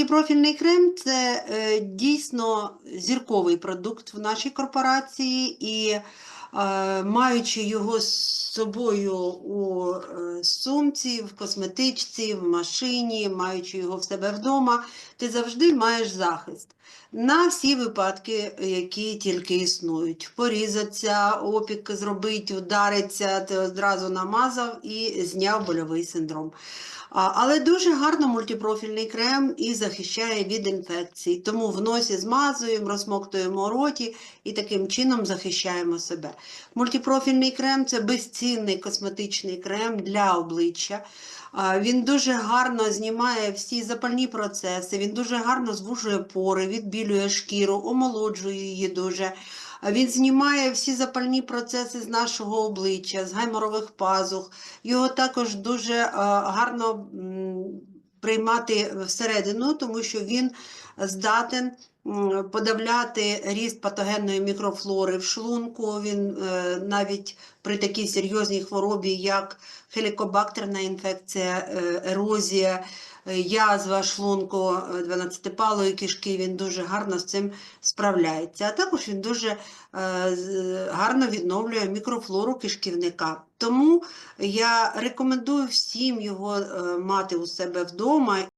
Мультипрофільний крем це е, дійсно зірковий продукт в нашій корпорації, і маючи його з собою у е, сумці, в косметичці, в машині, маючи його в себе вдома, ти завжди маєш захист на всі випадки, які тільки існують. Порізаться, опік зробить, удариться, ти одразу намазав і зняв больовий синдром. Але дуже гарно мультипрофільний крем і захищає від інфекцій. Тому в носі змазуємо, розмоктуємо роті і таким чином захищаємо себе. Мультипрофільний крем це безцінний косметичний крем для обличчя. Він дуже гарно знімає всі запальні процеси, він дуже гарно звужує пори, відбілює шкіру, омолоджує її дуже. Він знімає всі запальні процеси з нашого обличчя, з гайморових пазух. Його також дуже гарно приймати всередину, тому що він здатен подавляти ріст патогенної мікрофлори в шлунку. Він е, навіть при такій серйозній хворобі, як хелікобактерна інфекція, е, ерозія, е, язва шлунку 12-палої кишки, він дуже гарно з цим справляється. А також він дуже гарно відновлює мікрофлору кишківника. Тому я рекомендую всім його мати у себе вдома